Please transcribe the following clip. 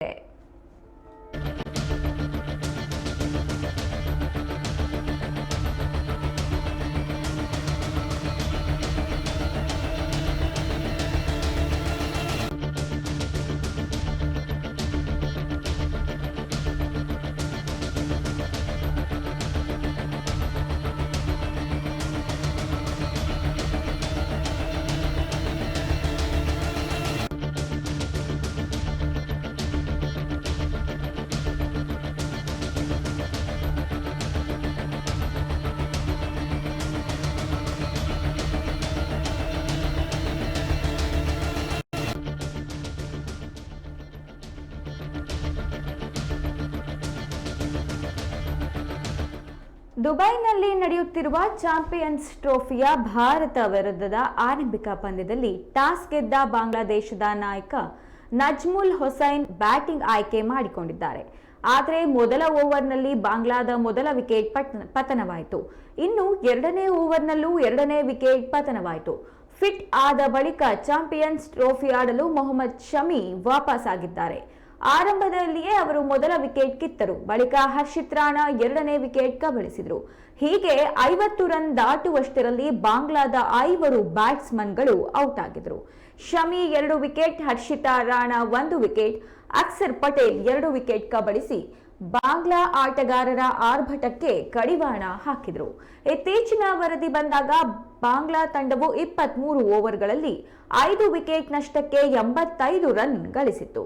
day. ದುಬೈನಲ್ಲಿ ನಡೆಯುತ್ತಿರುವ champions ಟ್ರೋಫಿಯ Bharat ವಿರುದ್ಧದ ಆರಂಭಿಕ ಪಂದ್ಯದಲ್ಲಿ ಟಾಸ್ ಗೆದ್ದ ಬಾಂಗ್ಲಾದೇಶದ ನಾಯಕ ನಜ್ಮುಲ್ ಹುಸೈನ್ ಬ್ಯಾಟಿಂಗ್ ಆಯ್ಕೆ ಮಾಡಿಕೊಂಡಿದ್ದಾರೆ. ಆದರೆ ಮೊದಲ ಓವರ್ನಲ್ಲಿ ಬಾಂಗ್ಲಾದ ಮೊದಲ ವಿಕೆಟ್ ಪತನವಾಯಿತು. ಇನ್ನು ಎರಡನೇ ಓವರ್ನಲ್ಲೂ ಎರಡನೇ ವಿಕೆಟ್ ಪತನವಾಯಿತು. ಫಿಟ್ ಆದ ಬಳಿಕ ಚಾಂಪಿಯನ್ಸ್ ಟ್ರೋಫಿ ಆಡಲು ಮೊಹಮ್ಮದ್ ಶಮಿ ವಾಪಸ್ ಆಗಿದ್ದಾರೆ ಆರಂಭದಲ್ಲಿಯೇ ಅವರು ಮೊದಲ ವಿಕೆಟ್ ಕಿತ್ತರು, ಬಳಿಕ ಹರ್ಷಿತ್ ರಾಣಾ ಎರಡನೇ ವಿಕೆಟ್ ಕಬಳಿಸಿದರು. ಹೀಗೆ ಐವತ್ತು ರನ್ ದಾಟುವಷ್ಟರಲ್ಲಿ ಬಾಂಗ್ಲಾದ ಐವರು ಬ್ಯಾಟ್ಸ್ಮನ್ಗಳು ಔಟ್ ಆಗಿದ್ರು ಶಮಿ ಎರಡು ವಿಕೆಟ್, ಹರ್ಷಿತಾ ರಾಣಾ ಒಂದು ವಿಕೆಟ್, ಅಕ್ಸರ್ ಪಟೇಲ್ ಎರಡು ವಿಕೆಟ್ ಕಬಳಿಸಿ ಬಾಂಗ್ಲಾ ಆಟಗಾರರ ಆರ್ಭಟಕ್ಕೆ ಕಡಿವಾಣ ಹಾಕಿದ್ರು. ಇತ್ತೀಚಿನ ವರದಿ ಬಂದಾಗ ಬಾಂಗ್ಲಾ ತಂಡವು ಇಪ್ಪತ್ಮೂರು ಓವರ್ಗಳಲ್ಲಿ ಐದು ವಿಕೆಟ್ ನಷ್ಟಕ್ಕೆ ಎಂಬತ್ತೈದು ರನ್ ಗಳಿಸಿತು